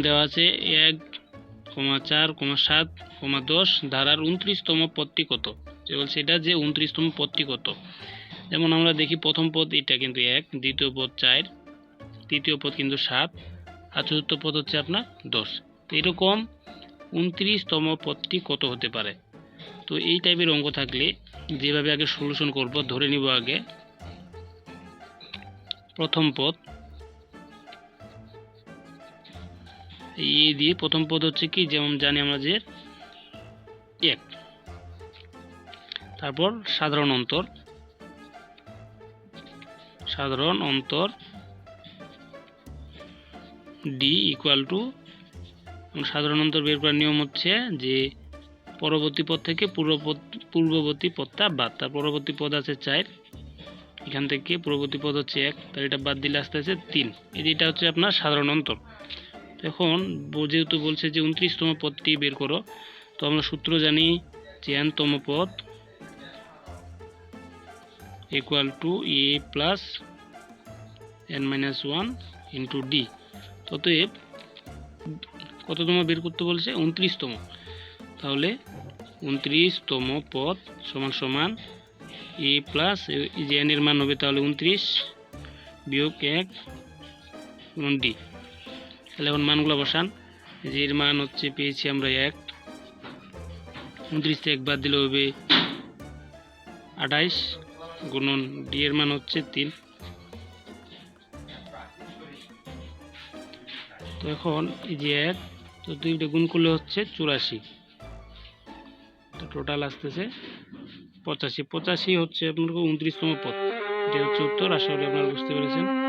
দেওয়া আছে এক কমা চার কমা সাত কমা দশ, ধারার উনত্রিশতম পদটি কত? যে বলছে এটা যে উনত্রিশতম পদটি কত? যেমন আমরা দেখি প্রথম পদ এটা কিন্তু এক, দ্বিতীয় পদ চার, তৃতীয় পদ কিন্তু সাত, আর চতুর্থ পদ হচ্ছে আপনার দশ। তো এরকম উনত্রিশতম পদটি কত হতে পারে? তো এই টাইপের অঙ্ক থাকলে যেভাবে আগে সলিউশন করব, ধরে নিব আগে। প্রথম পদ এই দিয়ে প্রথম পদ হচ্ছে কি? যেমন জানি আমরা যে এক। তারপর সাধারণ অন্তর। সাধারণ অন্তর ডি ইকুয়াল টু সাধারণ অন্তর বের করার নিয়ম হচ্ছে যে পরবর্তী পদ থেকে পূর্বপদ পূর্ববর্তী পদটা বাদ। তার পরবর্তী পদ আছে চার। এখান থেকে পূর্ববর্তী পদ হচ্ছে এক। তার এটা বাদ দিলে আসতে আছে তিন। এটা হচ্ছে আপনার সাধারণ অন্তর। এখন যেহেতু বলছে যে উনত্রিশতম পদটি বের করো, তো আমরা সূত্র জানি যে পদ equal to a plus n minus one into d অতএব কততম বের করতে বলছে? উনত্রিশতম। তাহলে উনত্রিশতম পদ সমান সমান এ প্লাস যে এর মান হবে তাহলে উনত্রিশ বিয়োগ এক ডি তাহলে এখন মানগুলো বসান। যে এর মান হচ্ছে পেয়েছি আমরা এক। উনত্রিশ এক বাদ দিলে হবে আঠাইশ গুণন ডি এর মান হচ্ছে তিন। তো এখন এই যে এক, তো দুইটা গুণ করলে হচ্ছে চুরাশি। তো টোটাল আসতেছে পঁচাশি। পঁচাশি হচ্ছে আপনার উনত্রিশতম পদ। এটা হচ্ছে উত্তর আশা করি আপনারা বুঝতে পেরেছেন।